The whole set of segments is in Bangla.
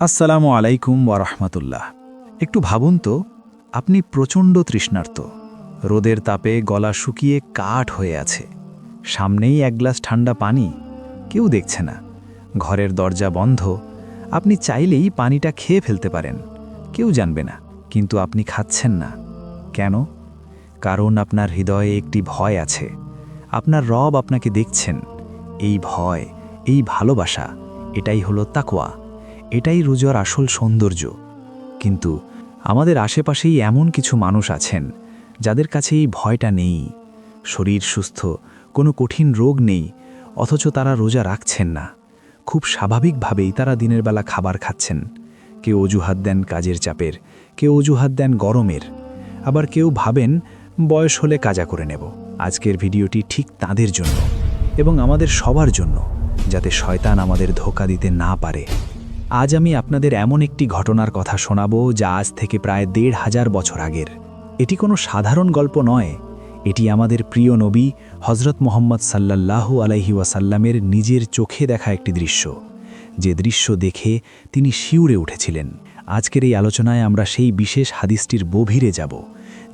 আসসালামু আলাইকুম ওয়ারহমতুল্লাহ একটু ভাবুন তো, আপনি প্রচণ্ড তৃষ্ণার্ত। রোদের তাপে গলা শুকিয়ে কাঠ হয়ে আছে। সামনেই এক গ্লাস ঠান্ডা পানি, কেউ দেখছে না। ঘরের দরজা বন্ধ, আপনি চাইলেই পানিটা খেয়ে ফেলতে পারেন। কেউ জানবে না, কিন্তু আপনি খাচ্ছেন না। কেন? কারণ আপনার হৃদয়ে একটি ভয় আছে। আপনার রব আপনাকে দেখছেন। এই ভয়, এই ভালোবাসা, এটাই হলো তাকওয়া। এটাই রোজার আসল সৌন্দর্য। কিন্তু আমাদের আশেপাশেই এমন কিছু মানুষ আছেন, যাদের কাছে এই ভয়টা নেই। শরীর সুস্থ, কোনো কঠিন রোগ নেই, অথচ তারা রোজা রাখছেন না। খুব স্বাভাবিকভাবেই তারা দিনের বেলা খাবার খাচ্ছেন। কেউ অজুহাত দেন কাজের চাপের, কেউ অজুহাত দেন গরমের। আবার কেউ ভাবেন, বয়স হলে কাজা করে নেব। আজকের ভিডিওটি ঠিক তাদের জন্য এবং আমাদের সবার জন্য, যাতে শয়তান আমাদের ধোকা দিতে না পারে। আজ আমি আপনাদের এমন একটি ঘটনার কথা শোনাবো যা আজ থেকে প্রায় দেড় হাজার বছর আগের। এটি কোনো সাধারণ গল্প নয়। এটি আমাদের প্রিয় নবী হজরত মোহাম্মদ সাল্লাল্লাহু আলাইহি ওয়াসাল্লামের নিজের চোখে দেখা একটি দৃশ্য। যে দৃশ্য দেখে তিনি শিউরে উঠেছিলেন। আজকের এই আলোচনায় আমরা সেই বিশেষ হাদিসটির গভীরে যাব।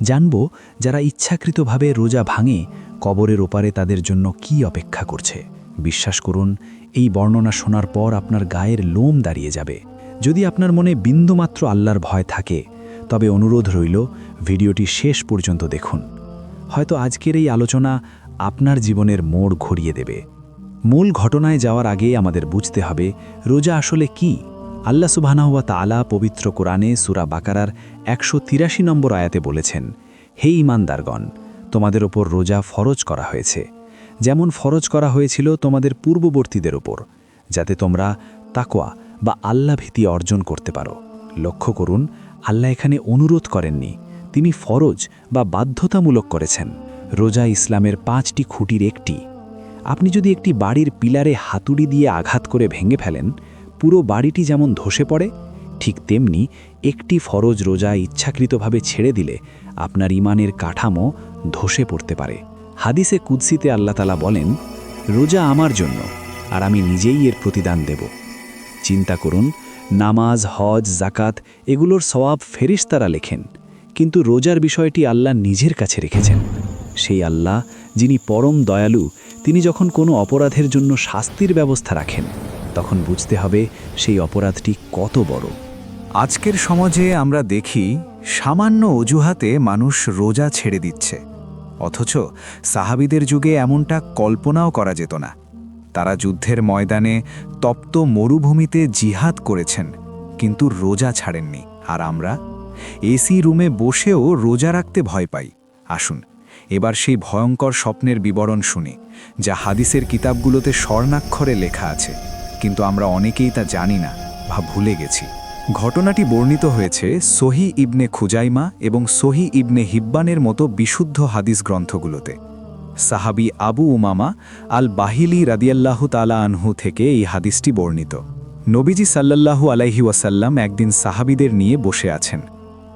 জানব যারা ইচ্ছাকৃতভাবে রোজা ভাঙে, কবরের ওপারে তাদের জন্য কি অপেক্ষা করছে। বিশ্বাস করুন, এই বর্ণনা শোনার পর আপনার গায়ের লোম দাঁড়িয়ে যাবে। যদি আপনার মনে বিন্দুমাত্র আল্লাহর ভয় থাকে, তবে অনুরোধ রইল, ভিডিওটি শেষ পর্যন্ত দেখুন। হয়তো আজকের এই আলোচনা আপনার জীবনের মোড় ঘুরিয়ে দেবে। মূল ঘটনায় যাওয়ার আগে আমাদের বুঝতে হবে, রোজা আসলে কি? আল্লাহ সুবহানাহুয়া তাআলা পবিত্র কোরআনে সুরা বাকারার একশো তিরাশি নম্বর আয়াতে বলেছেন, হে ইমানদারগণ তোমাদের ওপর রোজা ফরজ করা হয়েছে। যেমন ফরজ করা হয়েছিল তোমাদের পূর্ববর্তীদের ওপর যাতে তোমরা তাকোয়া বা আল্লাহ ভীতি অর্জন করতে পারো। লক্ষ্য করুন, আল্লাহ এখানে অনুরোধ করেননি, তিনি ফরজ বা বাধ্যতামূলক করেছেন। রোজা ইসলামের পাঁচটি খুঁটির একটি। আপনি যদি একটি বাড়ির পিলারে হাতুড়ি দিয়ে আঘাত করে ভেঙে ফেলেন, পুরো বাড়িটি যেমন ধসে পড়ে, ঠিক তেমনি একটি ফরজ রোজা ইচ্ছাকৃতভাবে ছেড়ে দিলে আপনার ইমানের কাঠামো ধসে পড়তে পারে। হাদিসে কুদ্সিতে আল্লাহতালা বলেন, রোজা আমার জন্য, আর আমি নিজেই এর প্রতিদান দেব। চিন্তা করুন, নামাজ, হজ জাকাত এগুলোর সওয়াব ফেরিস্তারা লেখেন, কিন্তু রোজার বিষয়টি আল্লাহ নিজের কাছে রেখেছেন। সেই আল্লাহ, যিনি পরম দয়ালু, তিনি যখন কোনো অপরাধের জন্য শাস্তির ব্যবস্থা রাখেন, তখন বুঝতে হবে সেই অপরাধটি কত বড়। আজকের সমাজে আমরা দেখি, সামান্য অজুহাতে মানুষ রোজা ছেড়ে দিচ্ছে। অথচ সাহাবিদের যুগে এমনটা কল্পনাও করা যেত না। তারা যুদ্ধের ময়দানে তপ্ত মরুভূমিতে জিহাদ করেছেন, কিন্তু রোজা ছাড়েননি। আর আমরা এসি রুমে বসেও রোজা রাখতে ভয় পাই। আসুন, এবার সেই ভয়ঙ্কর স্বপ্নের বিবরণ শুনি, যা হাদিসের কিতাবগুলোতে স্বর্ণাক্ষরে লেখা আছে। কিন্তু আমরা অনেকেই তা জানি না বা ভুলে গেছি। ঘটনাটি বর্ণিত হয়েছে সহি ইবনে খুজাইমা এবং সহি ইবনে হিব্বানের মতো বিশুদ্ধ হাদিস গ্রন্থগুলোতে। সাহাবি আবু উমামা আল বাহিলি রাদিয়াল্লাহু তালা আনহু থেকে এই হাদিসটি বর্ণিত। নবীজি সাল্লাল্লাহু আলাইহি ওয়াসাল্লাম একদিন সাহাবিদের নিয়ে বসে আছেন।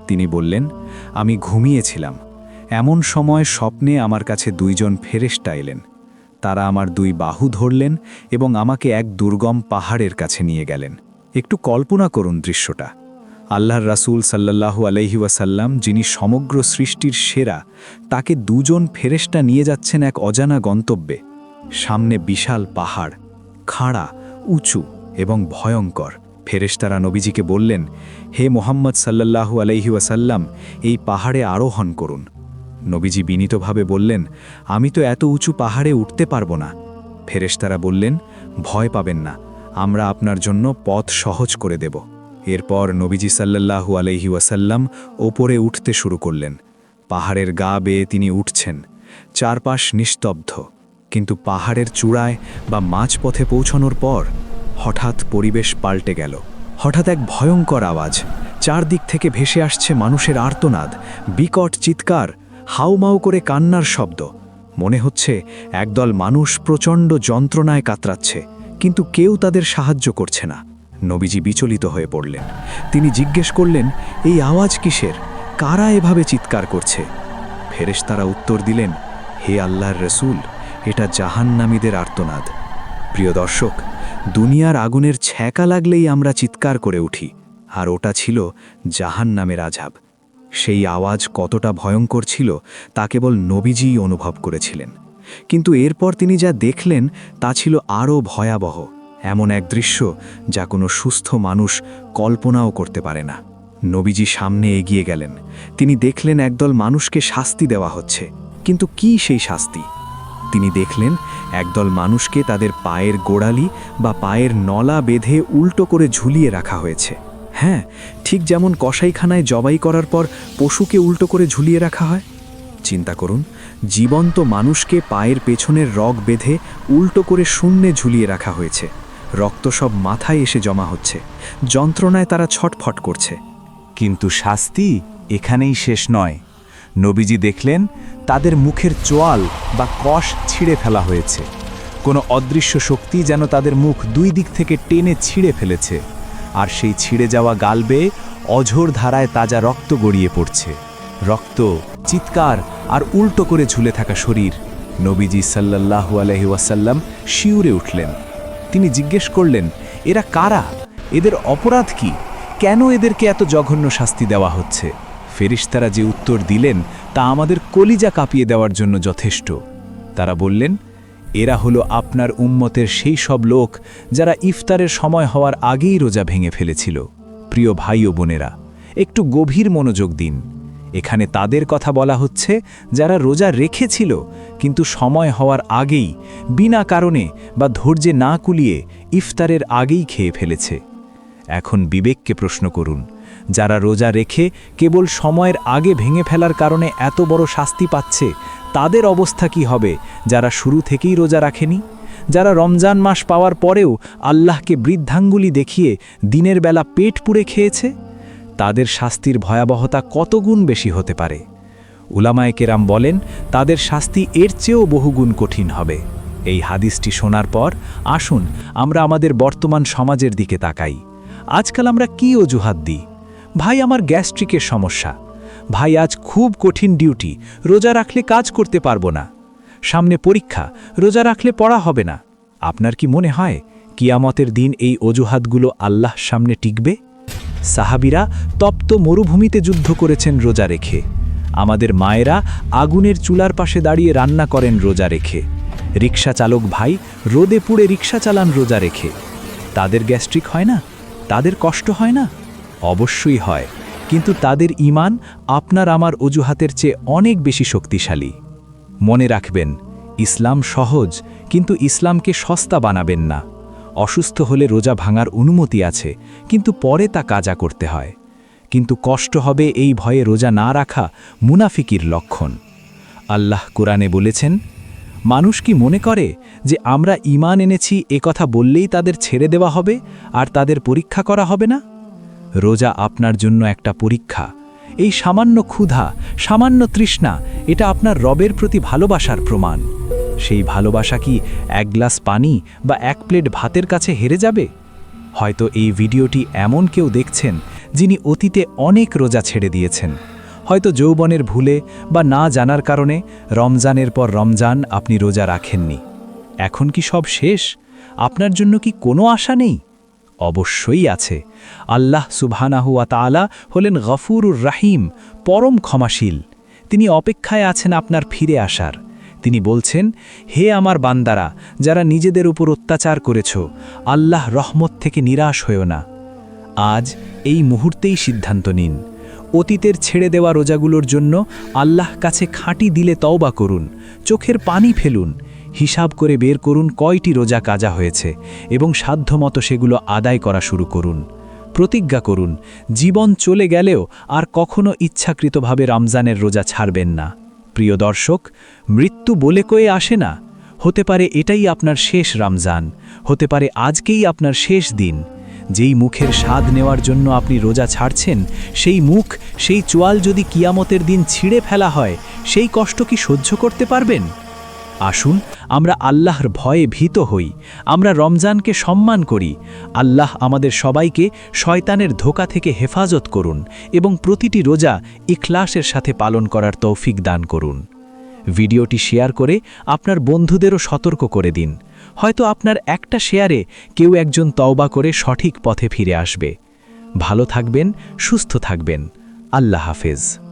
তিনি বললেন, আমি ঘুমিয়েছিলাম। এমন সময় স্বপ্নে আমার কাছে দুইজন ফেরেশতা এলেন। তারা আমার দুই বাহু ধরলেন এবং আমাকে এক দুর্গম পাহাড়ের কাছে নিয়ে গেলেন। একটু কল্পনা করুন দৃশ্যটা। আল্লাহর রাসূল সাল্লাল্লাহু আলাইহি ওয়াসাল্লাম, যিনি সমগ্র সৃষ্টির সেরা, তাকে দুজন ফেরেশতা নিয়ে যাচ্ছেন এক অজানা গন্তব্যে। সামনে বিশাল পাহাড়, খাড়া, উঁচু এবং ভয়ঙ্কর। ফেরেশতারা নবীজিকে বললেন, হে মোহাম্মদ আলাইহি ওয়াসাল্লাম, এই পাহাড়ে আরোহণ করুন। নবীজি বিনীতভাবে বললেন, আমি তো এত উঁচু পাহাড়ে উঠতে পারব না। ফেরেশতারা বললেন, ভয় পাবেন না। আমরা আপনার জন্য পথ সহজ করে দেব। এরপর নবীজি সাল্লাল্লাহু আলাইহি ওয়াসাল্লাম ওপরে উঠতে শুরু করলেন। পাহাড়ের গা বেয়ে তিনি উঠছেন। চারপাশ নিস্তব্ধ। কিন্তু পাহাড়ের চূড়ায় বা মাঝপথে পৌঁছানোর পর হঠাৎ পরিবেশ পাল্টে গেল। হঠাৎ এক ভয়ঙ্কর আওয়াজ। চারদিক থেকে ভেসে আসছে মানুষের আর্তনাদ, বিকট চিৎকার, হাউমাউ করে কান্নার শব্দ। মনে হচ্ছে একদল মানুষ প্রচণ্ড যন্ত্রণায় কাতরাচ্ছে। কিন্তু কেউ তাদের সাহায্য করছে না। নবীজি বিচলিত হয়ে পড়লেন। তিনি জিজ্ঞেস করলেন, এই আওয়াজ কিসের? কারা এভাবে চিৎকার করছে? ফেরেশতারা উত্তর দিলেন, হে আল্লাহর রসুল, এটা জাহান্নামীদের আর্তনাদ। প্রিয় দর্শক, দুনিয়ার আগুনের ছ্যাঁকা লাগলেই আমরা চিৎকার করে উঠি, আর ওটা ছিল জাহান নামের আজাব সেই আওয়াজ কতটা ভয়ঙ্কর ছিল তা কেবল নবীজিই অনুভব করেছিলেন। কিন্তু এরপর তিনি যা দেখলেন তা ছিল আরও ভয়াবহ, এমন এক দৃশ্য যা কোনো সুস্থ মানুষ কল্পনাও করতে পারে না। নবীজি সামনে এগিয়ে গেলেন। তিনি দেখলেন একদল মানুষকে শাস্তি দেওয়া হচ্ছে। কিন্তু কি সেই শাস্তি? তিনি দেখলেন একদল মানুষকে তাদের পায়ের গোড়ালি বা পায়ের নলা বেঁধে উল্টো করে ঝুলিয়ে রাখা হয়েছে। হ্যাঁ ঠিক যেমন কসাইখানায় জবাই করার পর পশুকে উল্টো করে ঝুলিয়ে রাখা হয়। চিন্তা করুন জীবন্ত মানুষকে পায়ের পেছনের রগ বেঁধে উল্টো করে শূন্যে ঝুলিয়ে রাখা হয়েছে। রক্ত সব মাথায় এসে জমা হচ্ছে। যন্ত্রণায় তারা ছটফট করছে। কিন্তু শাস্তি এখানেই শেষ নয়। নবীজি দেখলেন, তাদের মুখের চোয়াল বা কষ ছিঁড়ে ফেলা হয়েছে। কোনো অদৃশ্য শক্তি যেন তাদের মুখ দুই দিক থেকে টেনে ছিঁড়ে ফেলেছে। আর সেই ছিঁড়ে যাওয়া গাল বেয়ে অঝোর ধারায় তাজা রক্ত গড়িয়ে পড়ছে। রক্ত, চিৎকার আর উল্টো করে ঝুলে থাকা শরীর। নবীজি সাল্লাল্লাহু আলহি ওয়াসাল্লাম শিউরে উঠলেন। তিনি জিজ্ঞেস করলেন, এরা কারা? এদের অপরাধ কি? কেন এদেরকে এত জঘন্য শাস্তি দেওয়া হচ্ছে? ফেরিস্তারা যে উত্তর দিলেন, তা আমাদের কলিজা কাঁপিয়ে দেওয়ার জন্য যথেষ্ট। তারা বললেন, এরা হলো আপনার উম্মতের সেই সব লোক যারা ইফতারের সময় হওয়ার আগেই রোজা ভেঙে ফেলেছিল। প্রিয় ভাই ও বোনেরা, একটু গভীর মনোযোগ দিন। এখানে তাদের কথা বলা হচ্ছে যারা রোজা রেখেছিল, কিন্তু সময় হওয়ার আগেই, বিনা কারণে বা ধৈর্যে না কুলিয়ে ইফতারের আগেই খেয়ে ফেলেছে। এখন বিবেককে প্রশ্ন করুন, যারা রোজা রেখে কেবল সময়ের আগে ভেঙে ফেলার কারণে এত বড় শাস্তি পাচ্ছে, তাদের অবস্থা কি হবে যারা শুরু থেকেই রোজা রাখেনি? যারা রমজান মাস পাওয়ার পরেও আল্লাহকে বৃদ্ধাঙ্গুলি দেখিয়ে দিনের বেলা পেট পুড়ে খেয়েছে? তাদের শাস্তির ভয়াবহতা কতগুণ বেশি হতে পারে? উলামায়ে কেরাম বলেন, তাদের শাস্তি এর চেয়েও বহুগুণ কঠিন হবে। এই হাদিসটি শোনার পর, আসুন, আমরা আমাদের বর্তমান সমাজের দিকে তাকাই। আজকাল আমরা কি অজুহাত দিই? ভাই, আমার গ্যাস্ট্রিকের সমস্যা। ভাই, আজ খুব কঠিন ডিউটি, রোজা রাখলে কাজ করতে পারব না। সামনে পরীক্ষা, রোজা রাখলে পড়া হবে না। আপনার কি মনে হয়, কিয়ামতের দিন এই অজুহাতগুলো আল্লাহ সামনে টিকবে? সাহাবিরা তপ্ত মরুভূমিতে যুদ্ধ করেছেন রোজা রেখে। আমাদের মায়েরা আগুনের চুলার পাশে দাঁড়িয়ে রান্না করেন রোজা রেখে। রিক্সা চালক ভাই রোদে পুড়ে রিক্সা চালান রোজা রেখে। তাদের গ্যাস্ট্রিক হয় না? তাদের কষ্ট হয় না? অবশ্যই হয়। কিন্তু তাদের ইমান আপনার আমার অজুহাতের চেয়ে অনেক বেশি শক্তিশালী। মনে রাখবেন, ইসলাম সহজ, কিন্তু ইসলামকে সস্তা বানাবেন না। অসুস্থ হলে রোজা ভাঙার অনুমতি আছে, কিন্তু পরে তা কাজা করতে হয়। কিন্তু কষ্ট হবে এই ভয়ে রোজা না রাখা মুনাফিকির লক্ষণ। আল্লাহ কোরআনে বলেছেন, মানুষ কি মনে করে যে আমরা ইমান এনেছি, এ কথা বললেই তাদের ছেড়ে দেওয়া হবে, আর তাদের পরীক্ষা করা হবে না? রোজা আপনার জন্য একটা পরীক্ষা। এই সামান্য ক্ষুধা, সামান্য তৃষ্ণা, এটা আপনার রবের প্রতি ভালোবাসার প্রমাণ। সেই ভালোবাসা কি এক গ্লাস পানি বা এক প্লেট ভাতের কাছে হেরে যাবে? হয়তো এই ভিডিওটি এমন কেউ দেখছেন যিনি অতীতে অনেক রোজা ছেড়ে দিয়েছেন। হয়তো যৌবনের ভুলে বা না জানার কারণে রমজানের পর রমজান আপনি রোজা রাখেননি। এখন কি সব শেষ? আপনার জন্য কি কোনো আশা নেই? অবশ্যই আছে। আল্লাহ সুবহানাহুয়া তাআলা হলেন গফুরুর রাহিম, পরম ক্ষমাশীল। তিনি অপেক্ষায় আছেন আপনার ফিরে আসার। তিনি বলছেন, হে আমার বান্দারা, যারা নিজেদের উপর অত্যাচার করেছ, আল্লাহ রহমত থেকে নিরাশ হয়েও না। আজ এই মুহূর্তেই সিদ্ধান্ত নিন। অতীতের ছেড়ে দেওয়া রোজাগুলোর জন্য আল্লাহ কাছে খাঁটি দিলে তওবা করুন, চোখের পানি ফেলুন, হিসাব করে বের করুন কয়টি রোজা কাজা হয়েছে এবং সাধ্যমতো সেগুলো আদায় করা শুরু করুন। প্রতিজ্ঞা করুন, জীবন চলে গেলেও আর কখনো ইচ্ছাকৃতভাবে রমজানের রোজা ছাড়বেন না। প্রিয় দর্শক, মৃত্যু বলে কয়ে আসে না। হতে পারে এটাই আপনার শেষ রমজান, হতে পারে আজকেই আপনার শেষ দিন। যেই মুখের স্বাদ নেওয়ার জন্য আপনি রোজা ছাড়ছেন, সেই মুখ, সেই চোয়াল যদি কিয়ামতের দিন ছিঁড়ে ফেলা হয়, সেই কষ্ট কি সহ্য করতে পারবেন? আসুন, আমরা আল্লাহর ভয়ে ভীত হই, আমরা রমজানকে সম্মান করি। আল্লাহ আমাদের সবাইকে শয়তানের ধোকা থেকে হেফাজত করুন এবং প্রতিটি রোজা ইখলাসের সাথে পালন করার তৌফিক দান করুন। ভিডিওটি শেয়ার করে আপনার বন্ধুদেরও সতর্ক করে দিন। হয়তো আপনার একটা শেয়ারে কেউ একজন তওবা করে সঠিক পথে ফিরে আসবে। ভালো থাকবেন, সুস্থ থাকবেন। আল্লাহ হাফেজ।